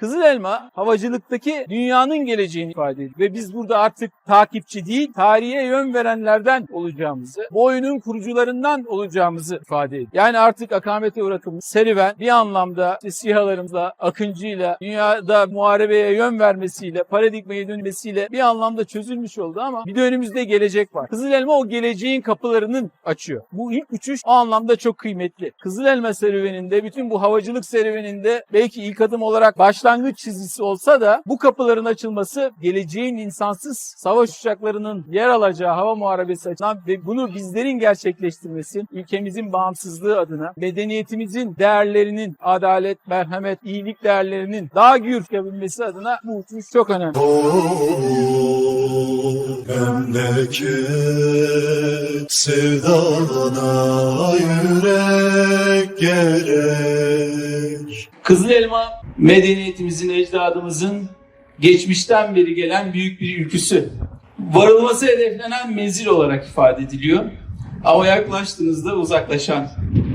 Kızıl elma havacılıktaki dünyanın geleceğini ifade ediyor. Ve biz burada artık takipçi değil, tarihe yön verenlerden olacağımızı, bu oyunun kurucularından olacağımızı ifade ediyor. Yani artık akamete uğratılmış serüven bir anlamda işte sihalarımızla, akıncıyla, dünyada muharebeye yön vermesiyle, paradigmaya dönmesiyle bir anlamda çözülmüş oldu ama bir de önümüzde gelecek var. Kızıl elma o geleceğin kapılarının açıyor. Bu ilk uçuş o anlamda çok kıymetli. Kızıl elma serüveninde, bütün bu havacılık serüveninde belki ilk adım olarak başlangıç çizgisi olsa da bu kapıların açılması geleceğin insansız savaş uçaklarının yer alacağı hava muharebesi açısından ve bunu bizlerin gerçekleştirmesi, ülkemizin bağımsızlığı adına, medeniyetimizin değerlerinin, adalet, merhamet, iyilik değerlerinin daha gür çıkabilmesi adına bu uçuş çok önemli. memleket sevdana yürek gerek. Kızıl elma medeniyetimizin, ecdadımızın geçmişten beri gelen büyük bir ülküsü. Varılması hedeflenen menzil olarak ifade ediliyor. Ama yaklaştığınızda uzaklaşan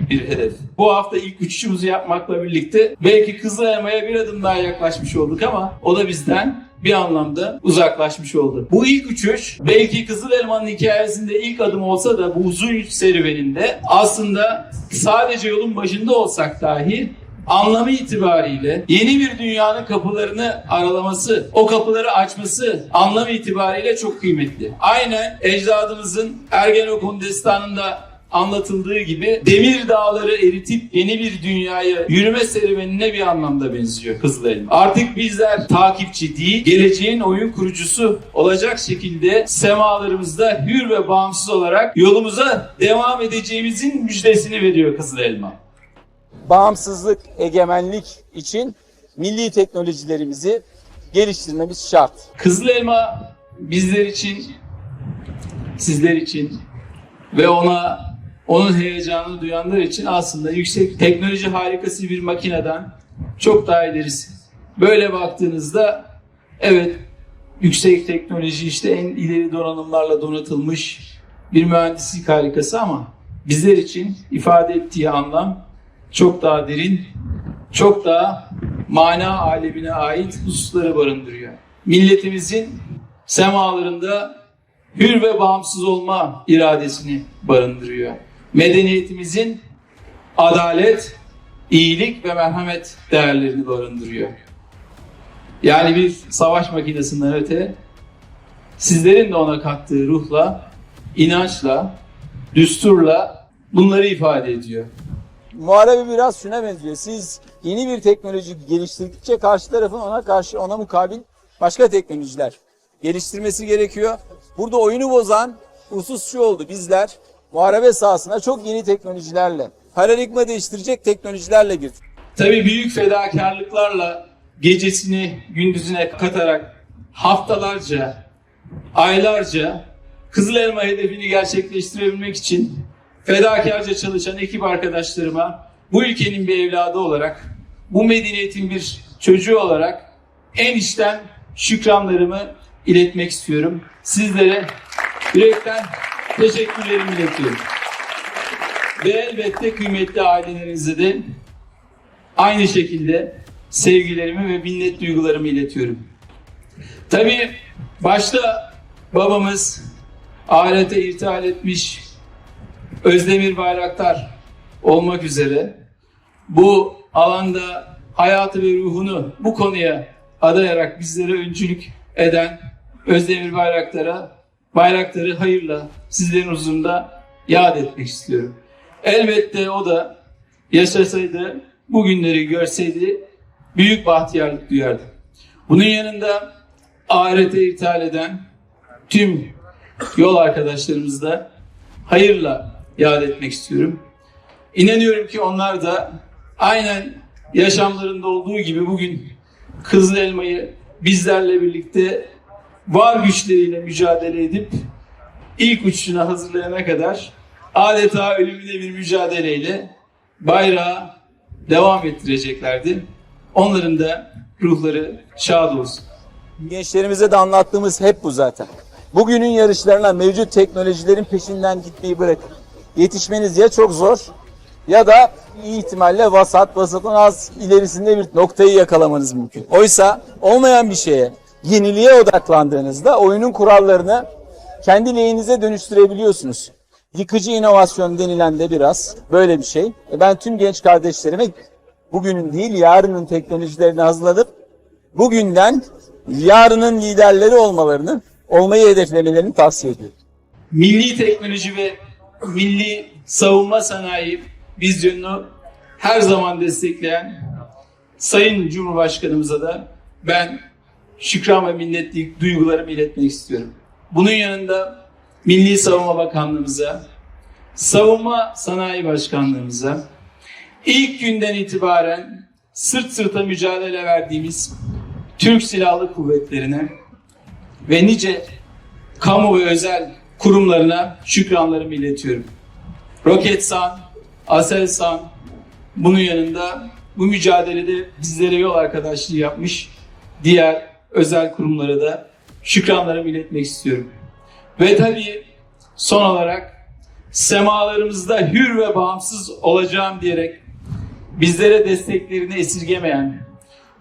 bir hedef. Bu hafta ilk uçuşumuzu yapmakla birlikte belki Kızıl Elma'ya bir adım daha yaklaşmış olduk ama o da bizden bir anlamda uzaklaşmış oldu. Bu ilk uçuş belki Kızıl Elma'nın hikayesinde ilk adım olsa da bu uzun serüveninde aslında sadece yolun başında olsak dahi anlamı itibariyle yeni bir dünyanın kapılarını aralaması, o kapıları açması anlam itibariyle çok kıymetli. Aynen ecdadımızın Ergenekon destanında anlatıldığı gibi demir dağları eritip yeni bir dünyaya yürüme serüvenine bir anlamda benziyor Kızıl Elma. Artık bizler takipçi değil, geleceğin oyun kurucusu olacak şekilde semalarımızda hür ve bağımsız olarak yolumuza devam edeceğimizin müjdesini veriyor Kızıl Elma bağımsızlık, egemenlik için milli teknolojilerimizi geliştirmemiz şart. Kızıl Elma bizler için, sizler için ve ona onun heyecanını duyanlar için aslında yüksek teknoloji harikası bir makineden çok daha ilerisi. Böyle baktığınızda evet yüksek teknoloji işte en ileri donanımlarla donatılmış bir mühendislik harikası ama bizler için ifade ettiği anlam çok daha derin, çok daha mana alemine ait hususları barındırıyor. Milletimizin semalarında hür ve bağımsız olma iradesini barındırıyor. Medeniyetimizin adalet, iyilik ve merhamet değerlerini barındırıyor. Yani bir savaş makinesinden öte sizlerin de ona kattığı ruhla, inançla, düsturla bunları ifade ediyor muharebe biraz şuna benziyor. Siz yeni bir teknoloji geliştirdikçe karşı tarafın ona karşı ona mukabil başka teknolojiler geliştirmesi gerekiyor. Burada oyunu bozan husus şu oldu. Bizler muharebe sahasına çok yeni teknolojilerle, paradigma değiştirecek teknolojilerle girdik. Tabii büyük fedakarlıklarla gecesini gündüzüne katarak haftalarca, aylarca Kızıl Elma hedefini gerçekleştirebilmek için fedakarca çalışan ekip arkadaşlarıma bu ülkenin bir evladı olarak, bu medeniyetin bir çocuğu olarak en içten şükranlarımı iletmek istiyorum. Sizlere yürekten teşekkürlerimi iletiyorum. Ve elbette kıymetli ailelerinize de aynı şekilde sevgilerimi ve minnet duygularımı iletiyorum. Tabii başta babamız ahirete irtihal etmiş Özdemir Bayraktar olmak üzere bu alanda hayatı ve ruhunu bu konuya adayarak bizlere öncülük eden Özdemir Bayraktar'a bayrakları hayırla sizlerin huzurunda yad etmek istiyorum. Elbette o da yaşasaydı, bugünleri görseydi büyük bahtiyarlık duyardı. Bunun yanında ahirete ithal eden tüm yol arkadaşlarımız da hayırla yad etmek istiyorum. İnanıyorum ki onlar da aynen yaşamlarında olduğu gibi bugün Kızıl Elma'yı bizlerle birlikte var güçleriyle mücadele edip ilk uçuşuna hazırlayana kadar adeta ölümüne bir mücadeleyle bayrağı devam ettireceklerdi. Onların da ruhları şad olsun. Gençlerimize de anlattığımız hep bu zaten. Bugünün yarışlarına mevcut teknolojilerin peşinden gitmeyi bırakın. Yetişmeniz ya çok zor ya da iyi ihtimalle vasat, vasatın az ilerisinde bir noktayı yakalamanız mümkün. Oysa olmayan bir şeye, yeniliğe odaklandığınızda oyunun kurallarını kendi lehinize dönüştürebiliyorsunuz. Yıkıcı inovasyon denilen de biraz böyle bir şey. E Ben tüm genç kardeşlerime bugünün değil yarının teknolojilerini hazırlanıp bugünden yarının liderleri olmalarını, olmayı hedeflemelerini tavsiye ediyorum. milli teknoloji ve milli savunma sanayi vizyonunu her zaman destekleyen Sayın Cumhurbaşkanımıza da ben şükran ve minnetlik duygularımı iletmek istiyorum. Bunun yanında Milli Savunma Bakanlığımıza, Savunma Sanayi Başkanlığımıza, ilk günden itibaren sırt sırta mücadele verdiğimiz Türk Silahlı Kuvvetlerine ve nice kamu ve özel kurumlarına şükranlarımı iletiyorum. Roketsan, Aselsan bunun yanında bu mücadelede bizlere yol arkadaşlığı yapmış diğer özel kurumlara da şükranlarımı iletmek istiyorum. Ve tabii son olarak semalarımızda hür ve bağımsız olacağım diyerek bizlere desteklerini esirgemeyen,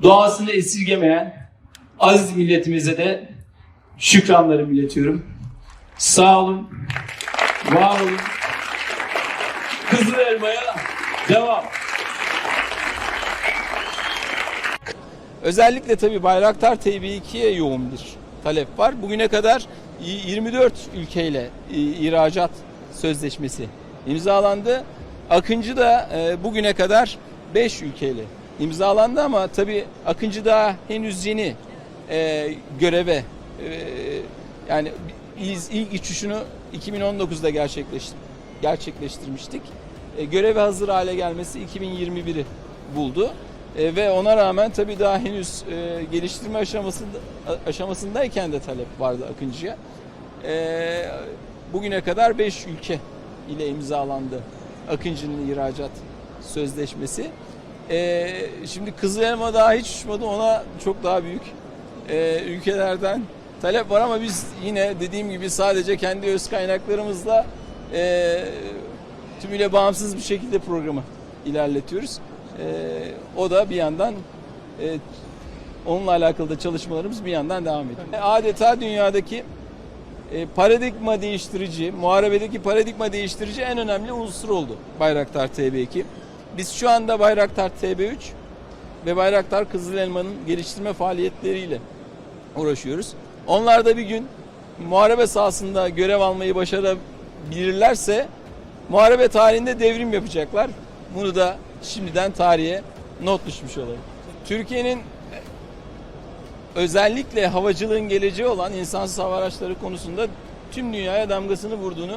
doğasını esirgemeyen aziz milletimize de şükranlarımı iletiyorum. Sağ olun, var olun. Kızıl elmaya devam. Özellikle tabii Bayraktar TB2'ye yoğun bir talep var. Bugüne kadar 24 ülkeyle ihracat sözleşmesi imzalandı. Akıncı da e, bugüne kadar 5 ülkeyle imzalandı ama tabii Akıncı daha henüz yeni e, göreve e, yani ilk uçuşunu 2019'da gerçekleştir, gerçekleştirmiştik. E, göreve hazır hale gelmesi 2021'i buldu. E, ve ona rağmen tabii daha henüz e, geliştirme aşamasında aşamasındayken de talep vardı Akıncı'ya. E, bugüne kadar 5 ülke ile imzalandı Akıncı'nın ihracat sözleşmesi. E, şimdi Kızıl daha hiç uçmadı ona çok daha büyük e, ülkelerden talep var ama biz yine dediğim gibi sadece kendi öz kaynaklarımızla e, tümüyle bağımsız bir şekilde programı ilerletiyoruz. E, o da bir yandan e, onunla alakalı da çalışmalarımız bir yandan devam ediyor. Adeta dünyadaki e, paradigma değiştirici, muharebedeki paradigma değiştirici en önemli unsur oldu Bayraktar TB2. Biz şu anda Bayraktar TB3 ve Bayraktar Kızıl Elma'nın geliştirme faaliyetleriyle uğraşıyoruz. Onlar da bir gün muharebe sahasında görev almayı başarabilirlerse muharebe tarihinde devrim yapacaklar. Bunu da şimdiden tarihe not düşmüş olalım. Türkiye'nin özellikle havacılığın geleceği olan insansız hava araçları konusunda tüm dünyaya damgasını vurduğunu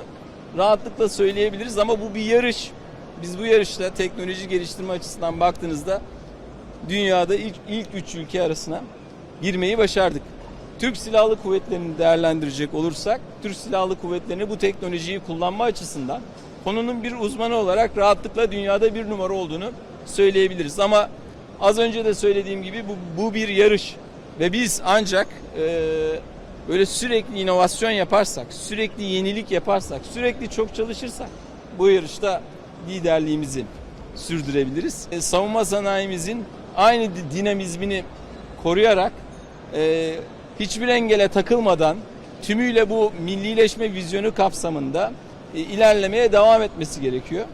rahatlıkla söyleyebiliriz ama bu bir yarış. Biz bu yarışta teknoloji geliştirme açısından baktığınızda dünyada ilk, ilk üç ülke arasına girmeyi başardık. Türk Silahlı Kuvvetleri'ni değerlendirecek olursak, Türk Silahlı Kuvvetleri'ni bu teknolojiyi kullanma açısından konunun bir uzmanı olarak rahatlıkla dünyada bir numara olduğunu söyleyebiliriz. Ama az önce de söylediğim gibi bu, bu bir yarış ve biz ancak e, böyle sürekli inovasyon yaparsak, sürekli yenilik yaparsak, sürekli çok çalışırsak bu yarışta liderliğimizi sürdürebiliriz. E, savunma sanayimizin aynı dinamizmini koruyarak e, hiçbir engele takılmadan tümüyle bu millileşme vizyonu kapsamında e, ilerlemeye devam etmesi gerekiyor.